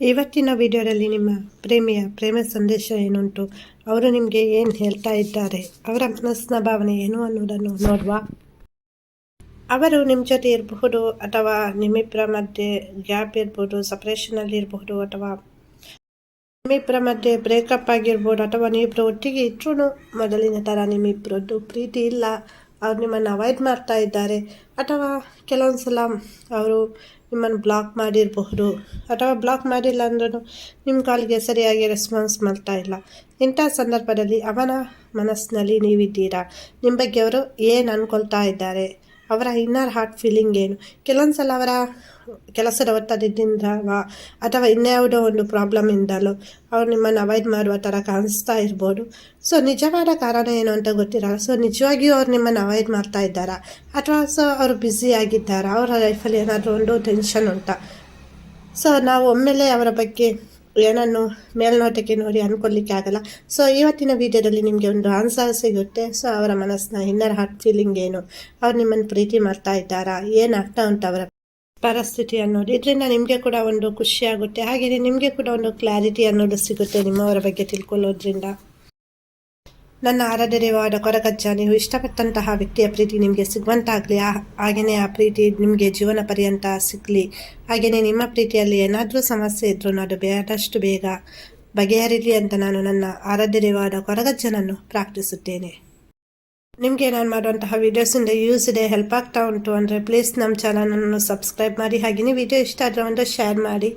ಇವತ್ತಿನ ವಿಡಿಯೋದಲ್ಲಿ ನಿಮ್ಮ ಪ್ರೇಮಿಯ ಪ್ರೇಮ ಸಂದೇಶ ಏನುಂಟು? ಅವರು ನಿಮಗೆ ಏನು ಹೇಳ್ತಾ ಇದ್ದಾರೆ? ಅವರ ಮನಸ್ಸಿನ ಭಾವನೆ ಏನು ಅನ್ನೋದನ್ನು ನೋಡುವ. ಅವರು ನಿಮ್ಮ ಜೊತೆ ಇರಬಹುದು ಅಥವಾ ನಿಮ್ಮಿಬ್ಬರ ಮಧ್ಯೆ ಗ್ಯಾಪ್ ಇರ್ಬೋದು ಸಪ್ರೇಷನಲ್ಲಿ ಇರಬಹುದು ಅಥವಾ ನಿಮ್ಮಿಬ್ಬರ ಮಧ್ಯೆ ಬ್ರೇಕಪ್ ಆಗಿರ್ಬೋದು ಅಥವಾ ನೀವಿಬ್ಬರು ಒಟ್ಟಿಗೆ ಇದ್ರೂ ಮೊದಲಿನ ಥರ ನಿಮ್ಮಿಬ್ಬರದ್ದು ಪ್ರೀತಿ ಇಲ್ಲ. ಅವ್ರು ನಿಮ್ಮನ್ನು ಅವಾಯ್ಡ್ ಮಾಡ್ತಾ ಇದ್ದಾರೆ. ಅಥವಾ ಕೆಲವೊಂದು ಸಲ ಅವರು ನಿಮ್ಮನ್ನು ಬ್ಲಾಕ್ ಮಾಡಿರಬಹುದು ಅಥವಾ ಬ್ಲಾಕ್ ಮಾಡಿಲ್ಲ ಅಂದ್ರೂ ನಿಮ್ಮ ಕಾಲಿಗೆ ಸರಿಯಾಗಿ ರೆಸ್ಪಾನ್ಸ್ ಮಾಡ್ತಾ ಇಲ್ಲ. ಇಂಥ ಸಂದರ್ಭದಲ್ಲಿ ಅವನ ಮನಸ್ಸಿನಲ್ಲಿ ನೀವಿದ್ದೀರಾ? ನಿಮ್ಮ ಬಗ್ಗೆ ಅವರು ಏನು ಅಂದ್ಕೊಳ್ತಾ ಇದ್ದಾರೆ? ಅವರ ಇನ್ನರ್ ಹಾರ್ಟ್ ಫೀಲಿಂಗ್ ಏನು? ಕೆಲವೊಂದು ಸಲ ಅವರ ಕೆಲಸದ ಒತ್ತಡದಿಂದವ ಅಥವಾ ಇನ್ಯಾವುದೋ ಒಂದು ಪ್ರಾಬ್ಲಮ್ ಇಂದಲೋ ಅವ್ರು ನಿಮ್ಮನ್ನು ಅವಾಯ್ಡ್ ಮಾಡುವ ಥರ ಕಾಣಿಸ್ತಾ ಇರ್ಬೋದು. ಸೊ ನಿಜವಾದ ಕಾರಣ ಏನು ಅಂತ ಗೊತ್ತಿರಲ್ಲ. ಸೊ ನಿಜವಾಗಿಯೂ ಅವ್ರು ನಿಮ್ಮನ್ನು ಅವಾಯ್ಡ್ ಮಾಡ್ತಾ ಇದ್ದಾರಾ? ಅಥವಾ ಸೊ, ಅವರು ಬ್ಯುಸಿ ಆಗಿದ್ದಾರಾ? ಅವರ ಲೈಫಲ್ಲಿ ಏನಾದರೂ ಒಂದು ಟೆನ್ಷನ್ ಉಂಟಾ? ಸೊ ನಾವು ಒಮ್ಮೆಲೆ ಅವರ ಬಗ್ಗೆ ಏನನ್ನು ಮೇಲ್ನೋಟಕ್ಕೆ ನೋಡಿ ಅಂದ್ಕೊಳ್ಲಿಕ್ಕೆ ಆಗಲ್ಲ. ಸೊ ಇವತ್ತಿನ ವಿಡಿಯೋದಲ್ಲಿ ನಿಮಗೆ ಒಂದು ಆನ್ಸರ್ ಸಿಗುತ್ತೆ. ಸೊ ಅವರ ಮನಸ್ಸಿನ ಇನ್ನರ್ ಹಾರ್ಟ್ ಫೀಲಿಂಗ್ ಏನು? ಅವ್ರು ನಿಮ್ಮನ್ನು ಪ್ರೀತಿ ಮಾಡ್ತಾ ಇದ್ದಾರಾ? ಏನಾಗ್ತಾ ಉಂಟು ಅವರ ಪರಿಸ್ಥಿತಿ ಅನ್ನೋದು ಇದರಿಂದ ನಿಮಗೆ ಕೂಡ ಒಂದು ಖುಷಿ ಆಗುತ್ತೆ. ಹಾಗೆಯೇ ನಿಮಗೆ ಕೂಡ ಒಂದು ಕ್ಲಾರಿಟಿ ಅನ್ನೋದು ಸಿಗುತ್ತೆ ನಿಮ್ಮವರ ಬಗ್ಗೆ ತಿಳ್ಕೊಳ್ಳೋದ್ರಿಂದ. ನನ್ನ ಆರಾಧನೆವಾದ ಕೊರಗಜ್ಜ, ನೀವು ಇಷ್ಟಪಟ್ಟಂತಹ ವ್ಯಕ್ತಿಯ ಪ್ರೀತಿ ನಿಮಗೆ ಸಿಗುವಂತಾಗಲಿ ಹಾಗೆಯೇ ಆ ಪ್ರೀತಿ ನಿಮಗೆ ಜೀವನ ಪರ್ಯಂತ ಸಿಗಲಿ ಹಾಗೆಯೇ ನಿಮ್ಮ ಪ್ರೀತಿಯಲ್ಲಿ ಏನಾದರೂ ಸಮಸ್ಯೆ ಇದ್ರೂ ಅದು ಬೇಡಷ್ಟು ಬೇಗ ಬಗೆಹರಿಲಿ ಅಂತ ನಾನು ನನ್ನ ಆರಾಧನೆವಾದ ಕೊರಗಜ್ಜನನ್ನು ಪ್ರಾರ್ಥಿಸುತ್ತೇನೆ. ನಿಮಗೆ ನಾನು ಮಾಡುವಂತಹ ವೀಡಿಯೋಸಿಂದ ಯೂಸ್ ಇದೆ ಹೆಲ್ಪ್ ಆಗ್ತಾ ಉಂಟು ಅಂದರೆ ಪ್ಲೀಸ್ ನಮ್ಮ ಚಾನಲನ್ನು ಸಬ್ಸ್ಕ್ರೈಬ್ ಮಾಡಿ ಹಾಗೆಯೇ ವಿಡಿಯೋ ಇಷ್ಟ ಆದರೆ ಒಂದು ಶೇರ್ ಮಾಡಿ.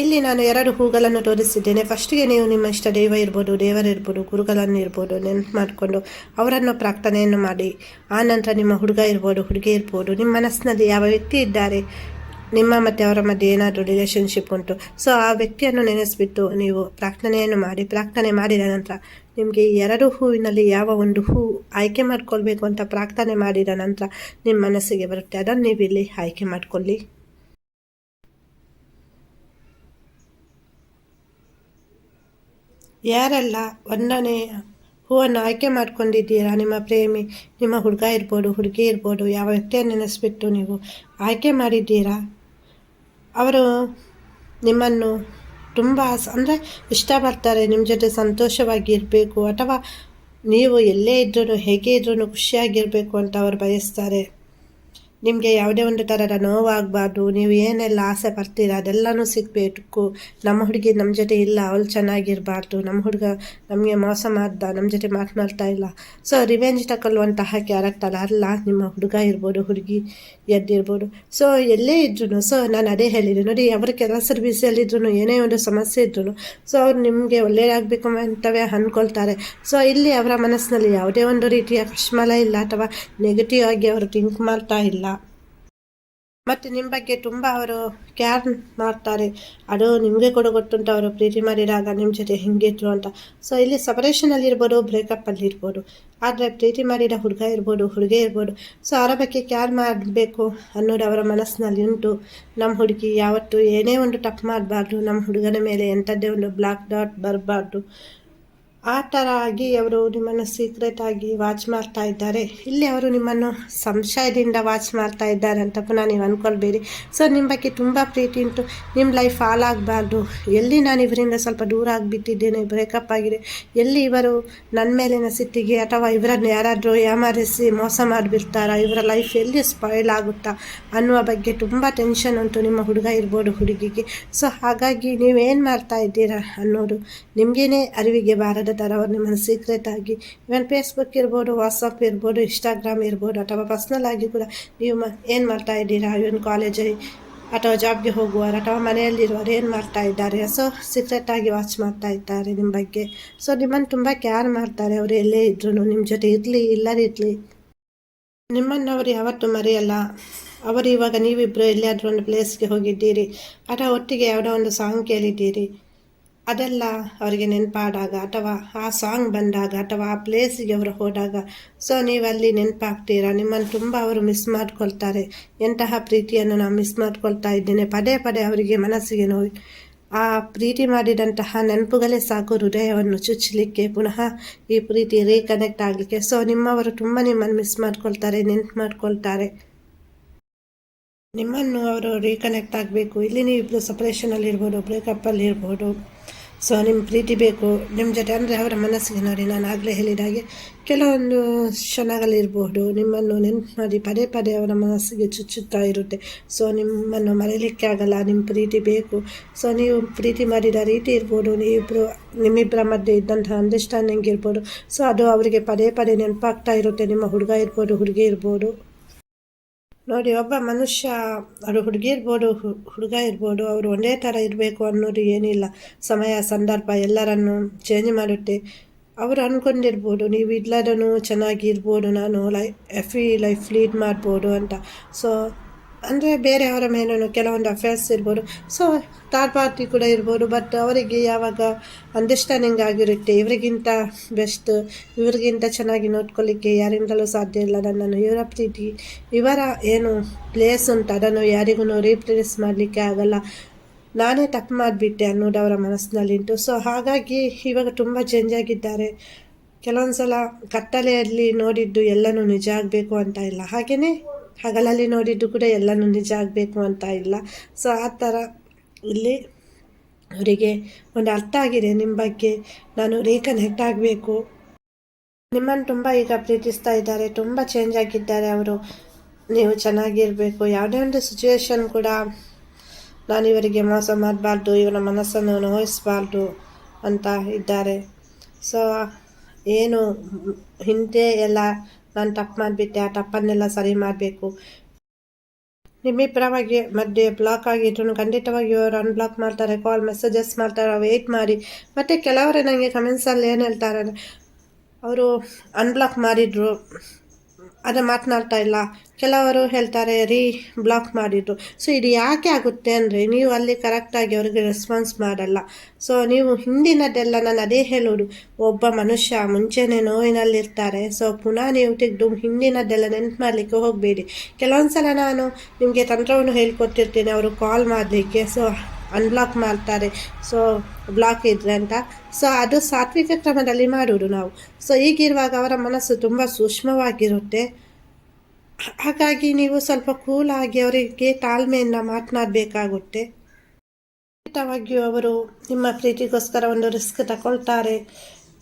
ಇಲ್ಲಿ ನಾನು ಎರಡು ಹೂಗಳನ್ನು ತೋರಿಸಿದ್ದೇನೆ. ಫಸ್ಟಿಗೆ ನೀವು ನಿಮ್ಮ ಇಷ್ಟ ದೈವ ಇರ್ಬೋದು ದೇವರಿರ್ಬೋದು ಗುರುಗಳನ್ನು ಇರ್ಬೋದು, ನೆನಪು ಮಾಡಿಕೊಂಡು ಅವರನ್ನು ಪ್ರಾರ್ಥನೆಯನ್ನು ಮಾಡಿ. ಆ ನಂತರ ನಿಮ್ಮ ಹುಡುಗ ಇರ್ಬೋದು, ಹುಡುಗಿ ಇರ್ಬೋದು, ನಿಮ್ಮ ಮನಸ್ಸಿನಲ್ಲಿ ಯಾವ ವ್ಯಕ್ತಿ ಇದ್ದಾರೆ, ನಿಮ್ಮ ಮತ್ತು ಅವರ ಮಧ್ಯೆ ಏನಾದರೂ ರಿಲೇಷನ್ಶಿಪ್ ಉಂಟು. ಸೊ ಆ ವ್ಯಕ್ತಿಯನ್ನು ನೆನೆಸಿಬಿಟ್ಟು ನೀವು ಪ್ರಾರ್ಥನೆಯನ್ನು ಮಾಡಿ. ಪ್ರಾರ್ಥನೆ ಮಾಡಿದ ನಂತರ ನಿಮಗೆ ಎರಡು ಹೂವಿನಲ್ಲಿ ಯಾವ ಒಂದು ಹೂ ಆಯ್ಕೆ ಮಾಡ್ಕೊಳ್ಬೇಕು ಅಂತ ಪ್ರಾರ್ಥನೆ ಮಾಡಿದ ನಂತರ ನಿಮ್ಮ ಮನಸ್ಸಿಗೆ ಬರುತ್ತೆ. ಅದನ್ನು ನೀವು ಇಲ್ಲಿ ಆಯ್ಕೆ ಮಾಡಿಕೊಳ್ಳಿ. ಯಾರೆಲ್ಲ ಒಂದನೇ ಹೂವನ್ನು ಆಯ್ಕೆ ಮಾಡ್ಕೊಂಡಿದ್ದೀರಾ? ನಿಮ್ಮ ಪ್ರೇಮಿ, ನಿಮ್ಮ ಹುಡುಗ ಇರ್ಬೋದು, ಹುಡುಗಿ ಇರ್ಬೋದು, ಯಾವ ವ್ಯಕ್ತಿಯನ್ನು ನೆನೆಸ್ಬಿಟ್ಟು ನೀವು ಆಯ್ಕೆ ಮಾಡಿದ್ದೀರಾ? ಅವರು ನಿಮ್ಮನ್ನು ತುಂಬ ಅಂದರೆ ಇಷ್ಟಪಡ್ತಾರೆ, ನಿಮ್ಮ ಜೊತೆ ಸಂತೋಷವಾಗಿ ಇರಬೇಕು, ಅಥವಾ ನೀವು ಎಲ್ಲೇ ಇದ್ರೂ, ಹೇಗೆ ಇದ್ರೂ ಖುಷಿಯಾಗಿರಬೇಕು ಅಂತ ಅವರು ಬಯಸ್ತಾರೆ. ನಿಮಗೆ ಯಾವುದೇ ಒಂದು ಥರದ ನೋವಾಗಬಾರ್ದು, ನೀವು ಏನೆಲ್ಲ ಆಸೆ ಪಡ್ತೀರ ಅದೆಲ್ಲನೂ ಸಿಗಬೇಕು. ನಮ್ಮ ಹುಡುಗಿ ನಮ್ಮ ಜೊತೆ ಇಲ್ಲ, ಅವಳು ಚೆನ್ನಾಗಿರಬಾರ್ದು. ನಮ್ಮ ಹುಡುಗ ನಮಗೆ ಮೋಸ ಮಾಡ್ದ, ನಮ್ಮ ಜೊತೆ ಮಾತನಾಡ್ತಾ ಇಲ್ಲ. ಸೊ ರಿವೆಂಜ್ ತಗೊಳ್ಳುವಂತಹ ಕ್ಯಾರೆಕ್ಟರ್ ಅಲ್ಲ ನಿಮ್ಮ ಹುಡುಗ ಇರ್ಬೋದು, ಹುಡುಗಿ ಎದ್ದಿರ್ಬೋದು. ಸೊ ಎಲ್ಲೇ ಇದ್ರು ಸೊ ನಾನು ಅದೇ ಹೇಳಿದೆ ನೋಡಿ, ಅವರ ಕೆಲಸದ ಬಿಸಿಯಲ್ಲಿದ್ರು ಏನೇ ಒಂದು ಸಮಸ್ಯೆ ಇದ್ರು ಸೊ ಅವ್ರು ನಿಮಗೆ ಒಳ್ಳೆಯದಾಗಬೇಕು ಅಂತವೇ ಅಂದ್ಕೊಳ್ತಾರೆ. ಸೊ ಇಲ್ಲಿ ಅವರ ಮನಸ್ಸಿನಲ್ಲಿ ಯಾವುದೇ ಒಂದು ರೀತಿಯ ಕಶ್ಮಲ ಇಲ್ಲ ಅಥವಾ ನೆಗೆಟಿವ್ ಆಗಿ ಅವರು ಥಿಂಕ್ ಮಾಡ್ತಾ ಇಲ್ಲ. ಮತ್ತು ನಿಮ್ಮ ಬಗ್ಗೆ ತುಂಬ ಅವರು ಕೇರ್ ಮಾಡ್ತಾರೆ. ಅದು ನಿಮಗೆ ಕೂಡ ಗೊತ್ತುಂಟು, ಅವರು ಪ್ರೀತಿ ಮಾಡಿದಾಗ ನಿಮ್ಮ ಜೊತೆ ಹೆಂಗಿದ್ರು ಅಂತ. ಸೊ ಇಲ್ಲಿ ಸಪರೇಷನಲ್ಲಿ ಇರ್ಬೋದು ಬ್ರೇಕಪ್ಪಲ್ಲಿ ಇರ್ಬೋದು. ಆದರೆ ಪ್ರೀತಿ ಮಾಡಿದ ಹುಡುಗ ಇರ್ಬೋದು, ಹುಡುಗಿ ಇರ್ಬೋದು. ಸೊ ಅವರ ಬಗ್ಗೆ ಕೇರ್ ಮಾಡಬೇಕು ಅನ್ನೋದು ಅವರ ಮನಸ್ಸಿನಲ್ಲಿ ಉಂಟು. ನಮ್ಮ ಹುಡುಗಿ ಯಾವತ್ತೂ ಏನೇ ಒಂದು ತಪ್ಪು ಮಾಡಬಾರ್ದು ನಮ್ಮ ಹುಡುಗನ ಮೇಲೆ ಎಂಥದ್ದೇ ಒಂದು ಬ್ಲಾಕ್ ಡಾಟ್ ಬರಬಾರ್ದು. ಆ ಥರ ಆಗಿ ಅವರು ನಿಮ್ಮನ್ನು ಸೀಕ್ರೆಟ್ ಆಗಿ ವಾಚ್ ಮಾಡ್ತಾ ಇದ್ದಾರೆ. ಇಲ್ಲಿ ಅವರು ನಿಮ್ಮನ್ನು ಸಂಶಯದಿಂದ ವಾಚ್ ಮಾಡ್ತಾ ಇದ್ದಾರೆ ಅಂತ ಪುನಃ ನೀವು ಅಂದ್ಕೊಳ್ಬೇಡಿ ಸೊ ನಿಮ್ಮ ಬಗ್ಗೆ ತುಂಬ ಪ್ರೀತಿ ಉಂಟು. ನಿಮ್ಮ ಲೈಫ್ ಹಾಳಾಗಬಾರ್ದು. ಎಲ್ಲಿ ನಾನು ಇವರಿಂದ ಸ್ವಲ್ಪ ದೂರ ಆಗಿಬಿಟ್ಟಿದ್ದೇನೆ ಬ್ರೇಕಪ್ ಆಗಿದೆ. ಎಲ್ಲಿ ಇವರು ನನ್ನ ಮೇಲಿನ ಸಿಟ್ಟಿಗೆ ಅಥವಾ ಇವರನ್ನು ಯಾರಾದರೂ ಯಾಮಾರಿಸಿ ಮೋಸ ಮಾಡಿಬಿಡ್ತಾರಾ, ಇವರ ಲೈಫ್ ಎಲ್ಲಿ ಸ್ಪಾಯ್ಲ್ ಆಗುತ್ತಾ ಅನ್ನುವ ಬಗ್ಗೆ ತುಂಬ ಟೆನ್ಷನ್ ಉಂಟು ನಿಮ್ಮ ಹುಡುಗ ಇರ್ಬೋದು ಹುಡುಗಿಗೆ. ಸೊ ಹಾಗಾಗಿ ನೀವೇನು ಮಾಡ್ತಾ ಇದ್ದೀರಾ ಅನ್ನೋದು ನಿಮಗೇನೆ ಅರಿವಿಗೆ ಬಾರದ ಥರ ಅವ್ರು ನಿಮ್ಮನ್ನು ಸೀಕ್ರೆಟ್ ಆಗಿ ಇವನ್ ಫೇಸ್ಬುಕ್ ಇರ್ಬೋದು ವಾಟ್ಸಪ್ ಇರ್ಬೋದು ಇನ್ಸ್ಟಾಗ್ರಾಮ್ ಇರ್ಬೋದು, ಅಥವಾ ಪರ್ಸ್ನಲ್ ಆಗಿ ಕೂಡ ನೀವು ಏನು ಮಾಡ್ತಾ ಇದ್ದೀರಾ? ಇವನ್ ಕಾಲೇಜಲ್ಲಿ ಅಥವಾ ಜಾಬ್ಗೆ ಹೋಗುವವರು ಅಥವಾ ಮನೆಯಲ್ಲಿರುವವರು ಏನು ಮಾಡ್ತಾ ಇದ್ದಾರೆ? ಸೊ ಸೀಕ್ರೆಟಾಗಿ ವಾಚ್ ಮಾಡ್ತಾ ಇದ್ದಾರೆ ನಿಮ್ಮ ಬಗ್ಗೆ. ಸೊ ನಿಮ್ಮನ್ನು ತುಂಬ ಕೇರ್ ಮಾಡ್ತಾರೆ ಅವರು ಎಲ್ಲೇ ಇದ್ರೂ ನಿಮ್ಮ ಜೊತೆ ಇರಲಿ ಇಲ್ಲದಿರಲಿ ನಿಮ್ಮನ್ನು ಅವರು ಯಾವತ್ತೂ ಮರೆಯಲ್ಲ. ಅವರು ಇವಾಗ ನೀವಿಬ್ಬರು ಎಲ್ಲಿಯಾದರೂ ಒಂದು ಪ್ಲೇಸ್ಗೆ ಹೋಗಿದ್ದೀರಿ. ಅಥವಾ ಒಟ್ಟಿಗೆ ಯಾವುದೋ ಒಂದು ಸಾಂಗ್ ಕೇಳಿದ್ದೀರಿ. ಅದೆಲ್ಲ ಅವರಿಗೆ ನೆನಪಾದಾಗ ಅಥವಾ ಆ ಸಾಂಗ್ ಬಂದಾಗ ಅಥವಾ ಆ ಪ್ಲೇಸಿಗೆ ಅವರು ಹೋದಾಗ ಸೊ ನೀವು ಅಲ್ಲಿ ನೆನಪಾಗ್ತೀರಾ? ನಿಮ್ಮನ್ನು ತುಂಬ ಅವರು ಮಿಸ್ ಮಾಡ್ಕೊಳ್ತಾರೆ. ಎಂತಹ ಪ್ರೀತಿಯನ್ನು ನಾನು ಮಿಸ್ ಮಾಡ್ಕೊಳ್ತಾ ಇದ್ದೇನೆ. ಪದೇ ಪದೇ ಅವರಿಗೆ ಮನಸ್ಸಿಗೆ ನೋವು. ಆ ಪ್ರೀತಿ ಮಾಡಿದಂತಹ ನೆನಪುಗಳೇ ಸಾಕು ಹೃದಯವನ್ನು ಚುಚ್ಚಲಿಕ್ಕೆ ಪುನಃ ಈ ಪ್ರೀತಿ ರೀಕನೆಕ್ಟ್ ಆಗಲಿಕ್ಕೆ. ಸೊ ನಿಮ್ಮವರು ತುಂಬ ನಿಮ್ಮನ್ನು ಮಿಸ್ ಮಾಡ್ಕೊಳ್ತಾರೆ, ನೆನ್ಪು ಮಾಡ್ಕೊಳ್ತಾರೆ. ನಿಮ್ಮನ್ನು ಅವರು ರೀಕನೆಕ್ಟ್ ಆಗಬೇಕು. ಇಲ್ಲಿ ನೀವು ಇಬ್ಬರು ಸಪ್ರೇಷನಲ್ಲಿ ಇರ್ಬೋದು ಬ್ರೇಕಪ್ಪಲ್ಲಿ ಇರ್ಬೋದು ಸೊ ನಿಮ್ಮ ಪ್ರೀತಿ ಬೇಕು. ನಿಮ್ಮ ಜೊತೆ ಅಂದರೆ ಅವರ ಮನಸ್ಸಿಗೆ ನೋಡಿ ನಾನು ಆಗಲೇ ಹೇಳಿದಾಗೆ ಕೆಲವೊಂದು ಕ್ಷಣಗಳಿರಬಹುದು ನಿಮ್ಮನ್ನು ನೆನ್ಪು ಮಾಡಿ ಪದೇ ಪದೇ ಅವರ ಮನಸ್ಸಿಗೆ ಚುಚ್ಚುತ್ತಾ ಇರುತ್ತೆ. ಸೊ ನಿಮ್ಮನ್ನು ಮರೆಯಲಿಕ್ಕೆ ಆಗಲ್ಲ. ನಿಮ್ಮ ಪ್ರೀತಿ ಬೇಕು. ಸೊ ನೀವು ಪ್ರೀತಿ ಮಾಡಿದ ರೀತಿ ಇರ್ಬೋದು. ನೀವಿಬ್ಬರು ನಿಮ್ಮಿಬ್ಬರ ಮಧ್ಯೆ ಇದ್ದಂಥ ಅಂಡರ್ಸ್ಟ್ಯಾಂಡಿಂಗ್ ಇರ್ಬೋದು. ಸೊ ಅದು ಅವರಿಗೆ ಪದೇ ಪದೇ ನೆನಪಾಗ್ತಾ ಇರುತ್ತೆ. ನಿಮ್ಮ ಹುಡುಗ ಇರ್ಬೋದು, ಹುಡುಗಿ ಇರ್ಬೋದು. ನೋಡಿ, ಒಬ್ಬ ಮನುಷ್ಯ ಅವರು ಹುಡುಗಿ ಇರ್ಬೋದು ಹುಡುಗ ಇರ್ಬೋದು, ಅವರು ಒಂದೇ ಥರ ಇರಬೇಕು ಅನ್ನೋದು ಏನಿಲ್ಲ. ಸಮಯ, ಸಂದರ್ಭ ಎಲ್ಲರನ್ನು ಚೇಂಜ್ ಮಾಡುತ್ತೆ. ಅವರು ಅಂದ್ಕೊಂಡಿರ್ಬೋದು ನೀವು ಇಲ್ಲದೂ ಚೆನ್ನಾಗಿರ್ಬೋದು, ನಾನು ಲೈ ಎಫಿ ಲೈಫ್ ಲೀಡ್ ಮಾಡ್ಬೋದು ಅಂತ. ಸೊ ಅಂದರೆ ಬೇರೆಯವರ ಮೇಲೂ ಕೆಲವೊಂದು ಅಫೇರ್ಸ್ ಇರ್ಬೋದು. ಸೊ ಥರ್ಡ್ ಪಾರ್ಟಿ ಕೂಡ ಇರ್ಬೋದು ಬಟ್ ಅವರಿಗೆ ಯಾವಾಗ ಅಂಡರ್ಸ್ಟ್ಯಾಂಡಿಂಗ್ ಆಗಿರುತ್ತೆ, ಇವರಿಗಿಂತ ಬೆಸ್ಟ್ ಇವರಿಗಿಂತ ಚೆನ್ನಾಗಿ ನೋಡ್ಕೊಳ್ಳಿಕ್ಕೆ ಯಾರಿಂದಲೂ ಸಾಧ್ಯ ಇಲ್ಲ. ನನ್ನನ್ನು ಇವರ ಪ್ರೀತಿ ಇವರ ಏನು ಪ್ಲೇಸ್ ಉಂಟು, ಅದನ್ನು ಯಾರಿಗೂ ರೀಪ್ಲೇಸ್ ಮಾಡಲಿಕ್ಕೆ ಆಗಲ್ಲ. ನಾನೇ ತಪ್ಪು ಮಾಡಿಬಿಟ್ಟೆ ಅನ್ನೋದು ಅವರ ಮನಸ್ಸಿನಲ್ಲಿಂಟು ಸೊ ಹಾಗಾಗಿ ಇವಾಗ ತುಂಬ ಚೇಂಜ್ ಆಗಿದ್ದಾರೆ. ಕೆಲವೊಂದು ಸಲ ಕತ್ತಲೆಯಲ್ಲಿ ನೋಡಿದ್ದು ಎಲ್ಲನೂ ನಿಜ ಆಗಬೇಕು ಅಂತ ಇಲ್ಲ. ಹಾಗೆಯೇ ಹಗಲಲ್ಲಿ ನೋಡಿದ್ದು ಕೂಡ ಎಲ್ಲನೂ ನಿಜ ಆಗಬೇಕು ಅಂತ ಇಲ್ಲ. ಸೊ ಆ ಥರ ಇಲ್ಲಿ ಅವರಿಗೆ ಒಂದು ಅರ್ಥ ಆಗಿದೆ ನಿಮ್ಮ ಬಗ್ಗೆ. ನಾನು ರೀಕನೆಕ್ಟ್ ಆಗಬೇಕು. ನಿಮ್ಮನ್ನು ತುಂಬ ಈಗ ಪ್ರೀತಿಸ್ತಾ ಇದ್ದಾರೆ, ತುಂಬ ಚೇಂಜ್ ಆಗಿದ್ದಾರೆ ಅವರು. ನೀವು ಚೆನ್ನಾಗಿರಬೇಕು. ಯಾವುದೇ ಒಂದು ಸಿಚುವೇಶನ್ ಕೂಡ ನಾನು ಇವರಿಗೆ ಮೋಸ ಮಾಡಬಾರ್ದು ಇವರ ಮನಸ್ಸನ್ನು ನೋಯಿಸಬಾರ್ದು ಅಂತ ಇದ್ದಾರೆ. ಸೊ ಏನು ಹಿಂದೆ ಎಲ್ಲ ನಾನು ತಪ್ಪು ಮಾಡಿಬಿಟ್ಟೆ, ಆ ತಪ್ಪನ್ನೆಲ್ಲ ಸರಿ ಮಾಡಬೇಕು. ನಿಮ್ಮಿಬ್ಬರವಾಗಿ ಮಧ್ಯೆ ಬ್ಲಾಕ್ ಆಗಿದ್ರು ಖಂಡಿತವಾಗಿ ಅವರು ಅನ್ಬ್ಲಾಕ್ ಮಾಡ್ತಾರೆ ಕಾಲ್ ಮೆಸೇಜಸ್ ಮಾಡ್ತಾರೆ ವೆಯ್ಟ್ ಮಾಡಿ. ಮತ್ತು ಕೆಲವರೇ ನನಗೆ ಕಮೆಂಟ್ಸಲ್ಲಿ ಏನು ಹೇಳ್ತಾರೆ ಅವರು ಅನ್ಬ್ಲಾಕ್ ಮಾಡಿದರು. ಅದು ಮಾತನಾಡ್ತಾ ಇಲ್ಲ. ಕೆಲವರು ಹೇಳ್ತಾರೆ, ರೀ ಬ್ಲಾಕ್ ಮಾಡಿದ್ರು ಸೊ ಇದು ಯಾಕೆ ಆಗುತ್ತೆ ಅಂದರೆ, ನೀವು ಅಲ್ಲಿ ಕರೆಕ್ಟಾಗಿ ಅವ್ರಿಗೆ ರೆಸ್ಪಾನ್ಸ್ ಮಾಡಲ್ಲ. ಸೊ ನೀವು ಹಿಂದಿನದೆಲ್ಲ ನಾನು ಅದೇ ಹೇಳೋದು. ಒಬ್ಬ ಮನುಷ್ಯ ಮುಂಚೆನೇ ನೋವಿನಲ್ಲಿರ್ತಾರೆ. ಸೊ ಪುನಃ ನೀವು ತೆಗೆದು ಹಿಂದಿನದೆಲ್ಲ ನೆನ್ಪು ಮಾಡಲಿಕ್ಕೆ ಹೋಗಬೇಡಿ. ಕೆಲವೊಂದು ಸಲ ನಾನು ನಿಮಗೆ ತಂತ್ರವನ್ನು ಹೇಳ್ಕೊಟ್ಟಿರ್ತೀನಿ, ಅವರು ಕಾಲ್ ಮಾಡಲಿಕ್ಕೆ. ಸೊ ಅನ್ಬ್ಲಾಕ್ ಮಾಡ್ತಾರೆ. ಸೊ ಬ್ಲಾಕ್ ಇದ್ರೆ ಅಂತ. ಸೊ ಅದು ಸಾತ್ವಿಕ ಕ್ರಮದಲ್ಲಿ ಮಾಡುವುದು ನಾವು. ಸೊ ಈಗಿರುವಾಗ ಅವರ ಮನಸ್ಸು ತುಂಬ ಸೂಕ್ಷ್ಮವಾಗಿರುತ್ತೆ. ಹಾಗಾಗಿ ನೀವು ಸ್ವಲ್ಪ ಕೂಲಾಗಿ ಅವರಿಗೆ ತಾಳ್ಮೆಯಿಂದ ಮಾತನಾಡಬೇಕಾಗುತ್ತೆ. ಖಂಡಿತವಾಗಿಯೂ ಅವರು ನಿಮ್ಮ ಪ್ರೀತಿಗೋಸ್ಕರ ಒಂದು ರಿಸ್ಕ್ ತಗೊಳ್ತಾರೆ.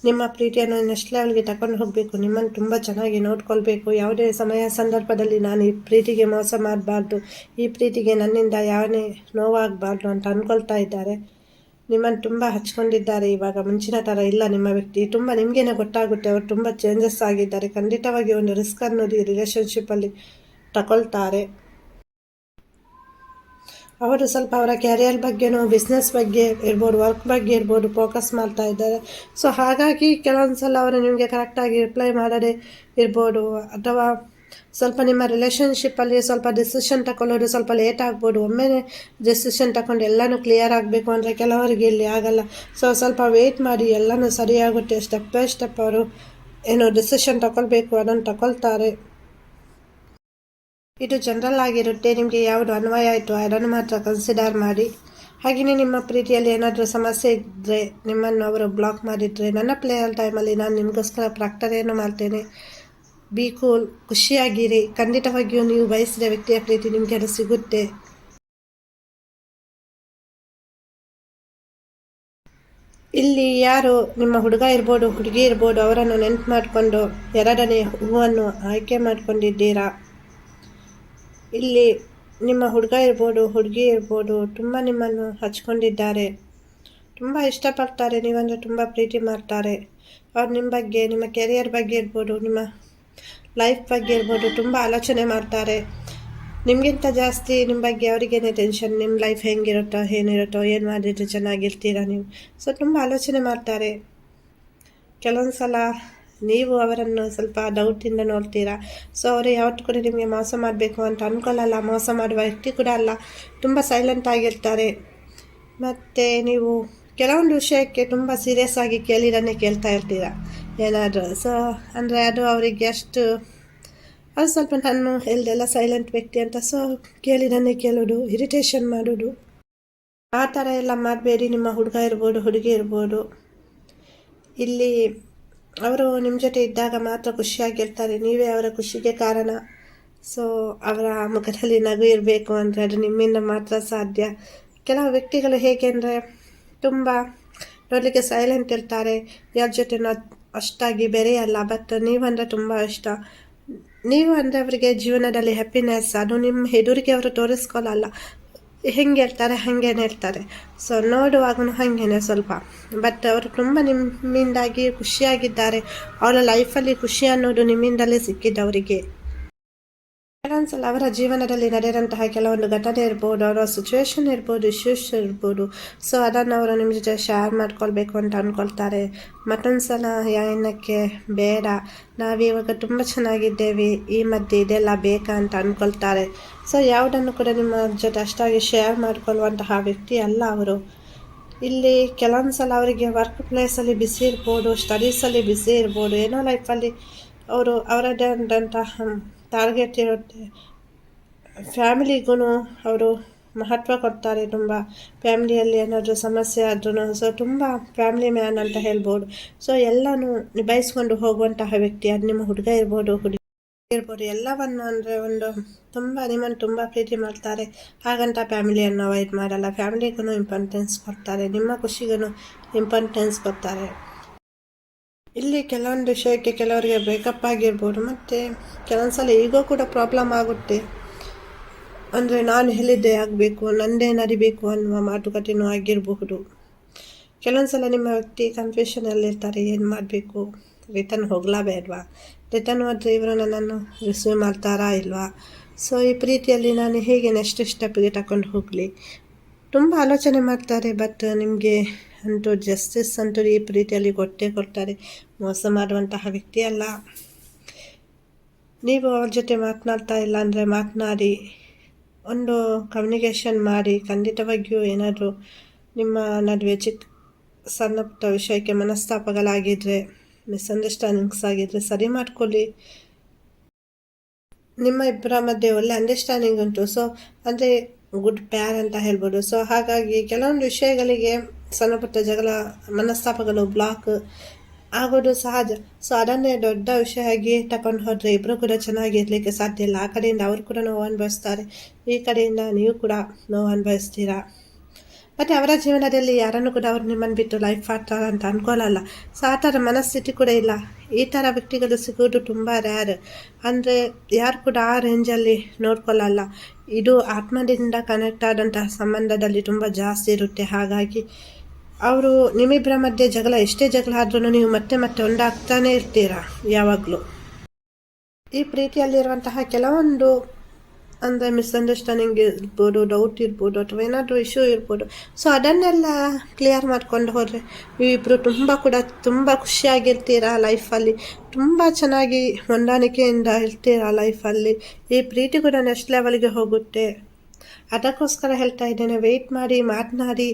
ನಿಮ್ಮ ಪ್ರೀತಿಯನ್ನು ನೆಕ್ಸ್ಟ್ ಲೆವೆಲ್ಗೆ ತಗೊಂಡು ಹೋಗಬೇಕು. ನಿಮ್ಮನ್ನು ತುಂಬ ಚೆನ್ನಾಗಿ ನೋಡ್ಕೊಳ್ಬೇಕು. ಯಾವುದೇ ಸಮಯ ಸಂದರ್ಭದಲ್ಲಿ ನಾನು ಈ ಪ್ರೀತಿಗೆ ಮೋಸ ಮಾಡಬಾರ್ದು. ಈ ಪ್ರೀತಿಗೆ ನನ್ನಿಂದ ಯಾವನೇ ನೋವಾಗಬಾರ್ದು ಅಂತ ಅಂದ್ಕೊಳ್ತಾ ಇದ್ದಾರೆ. ನಿಮ್ಮನ್ನು ತುಂಬ ಹಚ್ಕೊಂಡಿದ್ದಾರೆ. ಇವಾಗ ಮುಂಚಿನ ಥರ ಇಲ್ಲ ನಿಮ್ಮ ವ್ಯಕ್ತಿ. ತುಂಬ ನಿಮಗೇನೆ ಗೊತ್ತಾಗುತ್ತೆ. ಅವರು ತುಂಬ ಚೇಂಜಸ್ ಆಗಿದ್ದಾರೆ. ಖಂಡಿತವಾಗಿ ಒಂದು ರಿಸ್ಕ್ ಅನ್ನೋದು ಈ ರಿಲೇಷನ್ಶಿಪ್ಪಲ್ಲಿ ತಗೊಳ್ತಾರೆ ಅವರು ಸ್ವಲ್ಪ ಅವರ ಕ್ಯಾರಿಯರ್ ಬಗ್ಗೆನೋ ಬಿಸ್ನೆಸ್ ಬಗ್ಗೆ ಇರ್ಬೋದು ವರ್ಕ್ ಬಗ್ಗೆ ಇರ್ಬೋದು ಫೋಕಸ್ ಮಾಡ್ತಾ ಇದ್ದಾರೆ. ಸೊ ಹಾಗಾಗಿ ಕೆಲವೊಂದು ಸಲ ಅವರು ನಿಮಗೆ ಕರೆಕ್ಟಾಗಿ ರಿಪ್ಲೈ ಮಾಡದೆ ಇರ್ಬೋದು, ಅಥವಾ ಸ್ವಲ್ಪ ನಿಮ್ಮ ರಿಲೇಷನ್ಶಿಪ್ಪಲ್ಲಿ ಸ್ವಲ್ಪ ಡಿಸಿಷನ್ ತಗೊಳ್ಳೋದು ಸ್ವಲ್ಪ ಲೇಟ್ ಆಗ್ಬೋದು. ಒಮ್ಮೆ ಡಿಸಿಷನ್ ತಗೊಂಡು ಎಲ್ಲನೂ ಕ್ಲಿಯರ್ ಆಗಬೇಕು ಅಂದರೆ ಕೆಲವರಿಗೆ ಇಲ್ಲಿ ಆಗಲ್ಲ. ಸೊ ಸ್ವಲ್ಪ ವೆಯ್ಟ್ ಮಾಡಿ, ಎಲ್ಲನೂ ಸರಿಯಾಗುತ್ತೆ. ಸ್ಟೆಪ್ ಬೈ ಸ್ಟೆಪ್ ಅವರು ಏನು ಡಿಸಿಷನ್ ತಗೊಳ್ಬೇಕು ಅದನ್ನು ತಗೊಳ್ತಾರೆ ಇದು ಜನರಲ್ ಆಗಿರುತ್ತೆ, ನಿಮಗೆ ಯಾವುದು ಅನ್ವಯ ಆಯಿತು ಅದನ್ನು ಮಾತ್ರ ಕನ್ಸಿಡರ್ ಮಾಡಿ. ಹಾಗೆಯೇ ನಿಮ್ಮ ಪ್ರೀತಿಯಲ್ಲಿ ಏನಾದರೂ ಸಮಸ್ಯೆ ಇದ್ದರೆ ನಿಮ್ಮನ್ನು ಅವರು ಬ್ಲಾಕ್ ಮಾಡಿದರೆ, ನನ್ನ ಪ್ಲೇಯರ್ ಟೈಮಲ್ಲಿ ನಾನು ನಿಮಗೋಸ್ಕರ ಪ್ರಾಕ್ಟರಿಯನ್ನು ಮಾಡ್ತೇನೆ. ಬಿ ಕೂಲ್ ಖುಷಿಯಾಗಿರಿ. ಖಂಡಿತವಾಗಿಯೂ ನೀವು ಬಯಸಿದ ವ್ಯಕ್ತಿಯ ಪ್ರೀತಿ ನಿಮಗೆ ಅದು ಸಿಗುತ್ತೆ. ಇಲ್ಲಿ ಯಾರು ನಿಮ್ಮ ಹುಡುಗ ಇರ್ಬೋದು, ಹುಡುಗಿ ಇರ್ಬೋದು, ಅವರನ್ನು ನೆನ್ಪು ಮಾಡಿಕೊಂಡು ಎರಡನೇ ಹೂವನ್ನು ಆಯ್ಕೆ ಮಾಡಿಕೊಂಡಿದ್ದೀರಾ? ಇಲ್ಲಿ ನಿಮ್ಮ ಹುಡುಗ ಇರ್ಬೋದು, ಹುಡುಗಿ ಇರ್ಬೋದು, ತುಂಬ ನಿಮ್ಮನ್ನು ಹಚ್ಕೊಂಡಿದ್ದಾರೆ. ತುಂಬ ಇಷ್ಟಪಡ್ತಾರೆ, ನೀವಂದರೆ ತುಂಬ ಪ್ರೀತಿ ಮಾಡ್ತಾರೆ. ಅವ್ರು ನಿಮ್ಮ ಬಗ್ಗೆ, ನಿಮ್ಮ ಕೆರಿಯರ್ ಬಗ್ಗೆ ಇರ್ಬೋದು, ನಿಮ್ಮ ಲೈಫ್ ಬಗ್ಗೆ ಇರ್ಬೋದು, ತುಂಬ ಆಲೋಚನೆ ಮಾಡ್ತಾರೆ. ನಿಮಗಿಂತ ಜಾಸ್ತಿ ನಿಮ್ಮ ಬಗ್ಗೆ ಅವರಿಗೇನೆ ಟೆನ್ಷನ್, ನಿಮ್ಮ ಲೈಫ್ ಹೆಂಗಿರುತ್ತೋ, ಏನಿರುತ್ತೋ, ಏನು ಮಾಡಿದ್ರೆ ಚೆನ್ನಾಗಿರ್ತೀರಾ ನೀವು? ಸೊ, ತುಂಬ ಆಲೋಚನೆ ಮಾಡ್ತಾರೆ. ಕೆಲವೊಂದು ಸಲ ನೀವು ಅವರನ್ನು ಸ್ವಲ್ಪ ಡೌಟಿಂದ ನೋಡ್ತೀರಾ? ಸೊ ಅವರು ಯಾವತ್ತು ಕೂಡ ನಿಮಗೆ ಮೋಸ ಮಾಡಬೇಕು ಅಂತ ಅಂದ್ಕೊಳ್ಳಲ್ಲ ಮೋಸ ಮಾಡುವ ವ್ಯಕ್ತಿ ಕೂಡ ಅಲ್ಲ. ತುಂಬ ಸೈಲೆಂಟ್ ಆಗಿರ್ತಾರೆ. ಮತ್ತು ನೀವು ಕೆಲವೊಂದು ವಿಷಯಕ್ಕೆ ತುಂಬ ಸೀರಿಯಸ್ ಆಗಿ ಕೇಳಿದನ್ನೇ ಕೇಳ್ತಾ ಇರ್ತೀರ? ಏನಾದರೂ. ಸೊ ಅಂದರೆ ಅದು ಅವರಿಗೆ ಅಷ್ಟು, ಅದು ಸ್ವಲ್ಪ ನಾನು ಹೇಳ್ದೆಲ್ಲ ಸೈಲೆಂಟ್ ವ್ಯಕ್ತಿ ಅಂತ. ಸೊ ಕೇಳಿದನ್ನೇ ಕೇಳೋದು ಇರಿಟೇಷನ್ ಮಾಡೋದು. ಆ ಥರ ಎಲ್ಲ ಮಾಡಬೇಡಿ. ನಿಮ್ಮ ಹುಡುಗ ಇರ್ಬೋದು, ಹುಡುಗಿ ಇರ್ಬೋದು. ಇಲ್ಲಿ ಅವರು ನಿಮ್ಮ ಜೊತೆ ಇದ್ದಾಗ ಮಾತ್ರ ಖುಷಿಯಾಗಿರ್ತಾರೆ. ನೀವೇ ಅವರ ಖುಷಿಗೆ ಕಾರಣ. ಸೊ ಅವರ ಮುಖದಲ್ಲಿ ನಗು ಇರಬೇಕು ಅಂದರೆ ಅದು ನಿಮ್ಮಿಂದ ಮಾತ್ರ ಸಾಧ್ಯ. ಕೆಲವು ವ್ಯಕ್ತಿಗಳು ಹೇಗೆ ಅಂದರೆ ತುಂಬ ನೋಡಲಿಕ್ಕೆ ಸೈಲೆಂಟ್ ಇರ್ತಾರೆ. ಯಾರ ಜೊತೆ ಅಷ್ಟಾಗಿ ಬೆರೆಯಲ್ಲ ಬಟ್ ನೀವಂದರೆ ತುಂಬ ಇಷ್ಟ. ನೀವು ಅಂದರೆ ಅವರಿಗೆ ಜೀವನದಲ್ಲಿ ಹ್ಯಾಪಿನೆಸ್ ಅದು ನಿಮ್ಮ ಎದುರಿಗೆ ಅವರು ತೋರಿಸ್ಕೊಳ್ಳಲ್ಲ ಹೆಂಗೆ ಹೇಳ್ತಾರೆ, ಹಾಗೇನೆ ಇರ್ತಾರೆ ಸೊ ನೋಡುವಾಗೂ ಹಾಗೇನೆ ಸ್ವಲ್ಪ. ಬಟ್ ಅವರು ತುಂಬ ನಿಮ್ಮಿಂದಾಗಿ ಖುಷಿಯಾಗಿದ್ದಾರೆ. ಅವರ ಲೈಫಲ್ಲಿ ಖುಷಿ ಅನ್ನೋದು ನಿಮ್ಮಿಂದಲೇ ಸಿಕ್ಕಿದ್ದವರಿಗೆ ಕೆಲವೊಂದ್ಸಲ ಅವರ ಜೀವನದಲ್ಲಿ ನಡೆದಂತಹ ಕೆಲವೊಂದು ಘಟನೆ ಇರ್ಬೋದು, ಅವರ ಸಿಚುವೇಶನ್ ಇರ್ಬೋದು ಇಶ್ಯೂಸ್ ಇರ್ಬೋದು. ಸೊ ಅದನ್ನು ಅವರು ನಿಮ್ಮ ಜೊತೆ ಶೇರ್ ಮಾಡ್ಕೊಳ್ಬೇಕು ಅಂತ ಅಂದ್ಕೊಳ್ತಾರೆ ಮತ್ತೊಂದು ಸಲ ಏನಕ್ಕೆ ಬೇಡ. ನಾವಿವಾಗ ತುಂಬ ಚೆನ್ನಾಗಿದ್ದೇವೆ. ಈ ಮಧ್ಯೆ ಇದೆಲ್ಲ ಬೇಕಾ ಅಂತ ಅಂದ್ಕೊಳ್ತಾರೆ ಸೊ ಯಾವುದನ್ನು ಕೂಡ ನಿಮ್ಮ ಜೊತೆ ಅಷ್ಟಾಗಿ ಶೇರ್ ಮಾಡ್ಕೊಳ್ಳುವಂತಹ ವ್ಯಕ್ತಿ ಅಲ್ಲ ಅವರು. ಇಲ್ಲಿ ಕೆಲವೊಂದು ಸಲ ಅವರಿಗೆ ವರ್ಕ್ ಪ್ಲೇಸಲ್ಲಿ ಬಿಸಿ ಇರ್ಬೋದು ಸ್ಟಡೀಸಲ್ಲಿ ಬಿಸಿ ಇರ್ಬೋದು, ಏನೋ ಲೈಫಲ್ಲಿ ಅವರು ಅವರದೇ ಆದಂತಹ ಟಾರ್ಗೆಟ್ ಇರುತ್ತೆ ಫ್ಯಾಮಿಲಿಗೂ ಅವರು ಮಹತ್ವ ಕೊಡ್ತಾರೆ ತುಂಬ. ಫ್ಯಾಮಿಲಿಯಲ್ಲಿ ಏನಾದರೂ ಸಮಸ್ಯೆ ಆದ್ರೂ ಸೊ ತುಂಬ ಫ್ಯಾಮಿಲಿ ಮ್ಯಾನ್ ಅಂತ ಹೇಳ್ಬೋದು. ಸೊ ಎಲ್ಲನೂ ನಿಭಾಯಿಸ್ಕೊಂಡು ಹೋಗುವಂತಹ ವ್ಯಕ್ತಿ ಅದು ನಿಮ್ಮ ಹುಡುಗ ಇರ್ಬೋದು, ಹುಡುಗಿ ಇರ್ಬೋದು, ಎಲ್ಲವನ್ನು ಅಂದರೆ ಒಂದು ತುಂಬ, ನಿಮ್ಮನ್ನು ತುಂಬ ಪ್ರೀತಿ ಮಾಡ್ತಾರೆ. ಹಾಗಂತ ಫ್ಯಾಮಿಲಿಯನ್ನು ಅವಾಯ್ಡ್ ಮಾಡಲ್ಲ. ಫ್ಯಾಮಿಲಿಗೂ ಇಂಪಾರ್ಟೆನ್ಸ್ ಕೊಡ್ತಾರೆ, ನಿಮ್ಮ ಖುಷಿಗೂ ಇಂಪಾರ್ಟೆನ್ಸ್ ಕೊಡ್ತಾರೆ. ಇಲ್ಲಿ ಕೆಲವೊಂದು ವಿಷಯಕ್ಕೆ ಕೆಲವರಿಗೆ ಬ್ರೇಕಪ್ ಆಗಿರ್ಬೋದು, ಮತ್ತು ಕೆಲವೊಂದು ಸಲ ಈಗೋ ಕೂಡ ಪ್ರಾಬ್ಲಮ್ ಆಗುತ್ತೆ. ಅಂದರೆ ನಾನು ಹೇಳಿದ್ದೇ ಆಗಬೇಕು ನನ್ನದೇ ನರಿಬೇಕು ಅನ್ನುವ ಮಾತುಕತೆಯೂ ಆಗಿರಬಹುದು. ಕೆಲವೊಂದು ಸಲ ನಿಮ್ಮ ವ್ಯಕ್ತಿ ಕನ್ಫ್ಯೂಷನಲ್ಲಿರ್ತಾರೆ ಏನು ಮಾಡಬೇಕು? ರಿಟರ್ನ್ ಹೋಗ್ಲಾ ಬೇಡವಾ ರಿಟರ್ನ್ ಹೋದರೆ ಇವರು ನನ್ನನ್ನು ರಿಸೀವ್ ಮಾಡ್ತಾರಾ ಇಲ್ವಾ? ಸೊ ಈ ಪ್ರೀತಿಯಲ್ಲಿ ನಾನು ಹೇಗೆ ನೆಕ್ಸ್ಟ್ ಸ್ಟೆಪ್ಗೆ ತಕೊಂಡು ಹೋಗಲಿ? ತುಂಬ ಆಲೋಚನೆ ಮಾಡ್ತಾರೆ ಬಟ್ ನಿಮಗೆ ಅಂತೂ ಜಸ್ಟಿಸ್ ಅಂತೂ ಈ ಪ್ರೀತಿಯಲ್ಲಿ ಕೊಟ್ಟೇ ಕೊಡ್ತಾರೆ. ಮೋಸ ಮಾಡುವಂತಹ ವ್ಯಕ್ತಿ ಅಲ್ಲ. ನೀವು ಅವ್ರ ಜೊತೆ ಮಾತನಾಡ್ತಾ ಇಲ್ಲ ಅಂದರೆ ಮಾತನಾಡಿ. ಒಂದು ಕಮ್ಯುನಿಕೇಷನ್ ಮಾಡಿ, ಖಂಡಿತವಾಗಿಯೂ ಏನಾದರೂ ನಿಮ್ಮ ನಡುವೆ ಚಿಕ್ಕ ಸಣ್ಣ ವಿಷಯಕ್ಕೆ ಮನಸ್ತಾಪಗಳಾಗಿದ್ದರೆ ಮಿಸ್ಅಂಡರ್ಸ್ಟ್ಯಾಂಡಿಂಗ್ಸ್ ಆಗಿದ್ದರೆ ಸರಿ ಮಾಡ್ಕೊಳ್ಳಿ. ನಿಮ್ಮ ಇಬ್ಬರ ಮಧ್ಯೆ ಒಳ್ಳೆ ಅಂಡರ್ಸ್ಟ್ಯಾಂಡಿಂಗ್ ಉಂಟು. ಸೊ ಅಂದರೆ ಗುಡ್ ಪ್ಯಾರ್ ಅಂತ ಹೇಳ್ಬೋದು. ಸೊ ಹಾಗಾಗಿ ಕೆಲವೊಂದು ವಿಷಯಗಳಿಗೆ ಸಣ್ಣ ಪುಟ್ಟ ಜಗಳ, ಮನಸ್ತಾಪಗಳು ಬ್ಲಾಕ್ ಆಗೋದು ಸಹಜ. ಸೊ ಅದನ್ನೇ ದೊಡ್ಡ ವಿಷಯ ಆಗಿ ತಗೊಂಡು ಹೋದರೆ ಇಬ್ಬರು ಕೂಡ ಚೆನ್ನಾಗಿರಲಿಕ್ಕೆ ಸಾಧ್ಯ ಇಲ್ಲ. ಆ ಕಡೆಯಿಂದ ಅವರು ಕೂಡ ನೋವು ಅನುಭವಿಸ್ತಾರೆ. ಈ ಕಡೆಯಿಂದ ನೀವು ಕೂಡ ನೋವು ಅನುಭವಿಸ್ತೀರಾ? ಮತ್ತು ಅವರ ಜೀವನದಲ್ಲಿ ಯಾರನ್ನು ಕೂಡ ಅವರು ನಿಮ್ಮನ್ನು ಬಿಟ್ಟು ಲೈಫ್ ಪಾರ್ಟ್ನರ್ ಅಂತ ಅಂದ್ಕೊಳ್ಳಲ್ಲ ಸೊ ಆ ಥರ ಮನಸ್ಥಿತಿ ಕೂಡ ಇಲ್ಲ. ಈ ಥರ ವ್ಯಕ್ತಿಗಳು ಸಿಗೋದು ತುಂಬ ರ್ಯಾರ್ ಅಂದರೆ ಯಾರು ಕೂಡ ಆ ರೇಂಜಲ್ಲಿ ನೋಡ್ಕೊಳ್ಳಲ್ಲ ಇದು ಆತ್ಮದಿಂದ ಕನೆಕ್ಟ್ ಆದಂತಹ ಸಂಬಂಧದಲ್ಲಿ ತುಂಬ ಜಾಸ್ತಿ ಇರುತ್ತೆ. ಹಾಗಾಗಿ ಅವರು ನಿಮ್ಮಿಬ್ಬರ ಮಧ್ಯೆ ಜಗಳ, ಎಷ್ಟೇ ಜಗಳ ಆದ್ರೂ ನೀವು ಮತ್ತೆ ಮತ್ತೆ ಒಂದಾಗ್ತಾನೆ ಇರ್ತೀರಾ ಯಾವಾಗಲೂ. ಈ ಪ್ರೀತಿಯಲ್ಲಿರುವಂತಹ ಕೆಲವೊಂದು ಅಂದರೆ ಮಿಸ್ಅಂಡರ್ಸ್ಟ್ಯಾಂಡಿಂಗ್ ಇರ್ಬೋದು ಡೌಟ್ ಇರ್ಬೋದು ಅಥವಾ ಏನಾದರೂ ಇಶ್ಯೂ ಇರ್ಬೋದು. ಸೊ ಅದನ್ನೆಲ್ಲ ಕ್ಲಿಯರ್ ಮಾಡ್ಕೊಂಡು ಹೋದರೆ ನೀವಿಬ್ಬರು ತುಂಬ ಕೂಡ ತುಂಬ ಖುಷಿಯಾಗಿರ್ತೀರಾ ಲೈಫಲ್ಲಿ ತುಂಬ ಚೆನ್ನಾಗಿ ಹೊಂದಾಣಿಕೆಯಿಂದ ಇರ್ತೀರಾ ಲೈಫಲ್ಲಿ ಈ ಪ್ರೀತಿ ಕೂಡ ನೆಕ್ಸ್ಟ್ ಲೆವೆಲ್ಗೆ ಹೋಗುತ್ತೆ. ಅದಕ್ಕೋಸ್ಕರ ಹೇಳ್ತಾ ಇದ್ದೇನೆ ವೆಯ್ಟ್ ಮಾಡಿ, ಮಾತನಾಡಿ,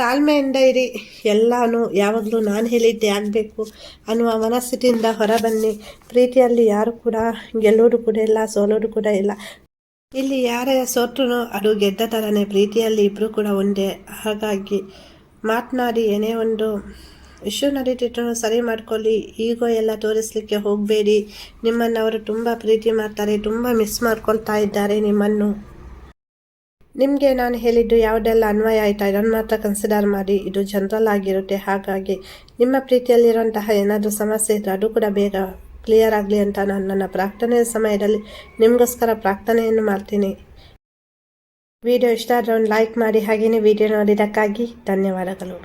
ತಾಳ್ಮೆಯಿಂದ ಇರಿ. ಎಲ್ಲನೂ ಯಾವಾಗಲೂ ನಾನು ಹೇಳಿದ್ದೆ ಆಗಬೇಕು ಅನ್ನುವ ಮನಸ್ಥಿತಿಯಿಂದ ಹೊರಬನ್ನಿ. ಪ್ರೀತಿಯಲ್ಲಿ ಯಾರು ಕೂಡ ಗೆಲ್ಲೋದು ಕೂಡ ಇಲ್ಲ ಸೋಲೋದು ಕೂಡ ಇಲ್ಲ. ಇಲ್ಲಿ ಯಾರೇ ಸೋತ್ರೂ ಅದು ಗೆದ್ದ ಥರನೇ ಪ್ರೀತಿಯಲ್ಲಿ ಇಬ್ಬರು ಕೂಡ ಒಂದೇ. ಹಾಗಾಗಿ ಮಾತನಾಡಿ, ಏನೇ ಒಂದು ಇಶ್ಯೂ ನಡೀತಿದ್ರು ಸರಿ ಮಾಡ್ಕೊಳ್ಳಿ. ಈಗೋ ಎಲ್ಲ ತೋರಿಸ್ಲಿಕ್ಕೆ ಹೋಗಬೇಡಿ. ನಿಮ್ಮನ್ನು ಅವರು ತುಂಬ ಪ್ರೀತಿ ಮಾಡ್ತಾರೆ, ತುಂಬ ಮಿಸ್ ಮಾಡ್ಕೊಳ್ತಾ ಇದ್ದಾರೆ ನಿಮ್ಮನ್ನು. ನಿಮಗೆ ನಾನು ಹೇಳಿದ್ದು ಯಾವುದೆಲ್ಲ ಅನ್ವಯ ಆಯಿತಾ? ಇದನ್ನು ಮಾತ್ರ ಕನ್ಸಿಡರ್ ಮಾಡಿ. ಇದು ಜನರಲ್ ಆಗಿರುತ್ತೆ. ಹಾಗಾಗಿ ನಿಮ್ಮ ಪ್ರೀತಿಯಲ್ಲಿರುವಂತಹ ಏನಾದರೂ ಸಮಸ್ಯೆ ಇದ್ದರೆ ಅದು ಕೂಡ ಬೇಗ ಕ್ಲಿಯರ್ ಆಗಲಿ ಅಂತ ನಾನು ನನ್ನ ಪ್ರಾರ್ಥನೆಯ ಸಮಯದಲ್ಲಿ ನಿಮಗೋಸ್ಕರ ಪ್ರಾರ್ಥನೆಯನ್ನು ಮಾಡ್ತೀನಿ. ವಿಡಿಯೋ ಇಷ್ಟ ಆದರೆ ಒಂದು ಲೈಕ್ ಮಾಡಿ ಹಾಗೆಯೇ ವಿಡಿಯೋ ನೋಡಿದ್ದಕ್ಕಾಗಿ ಧನ್ಯವಾದಗಳು.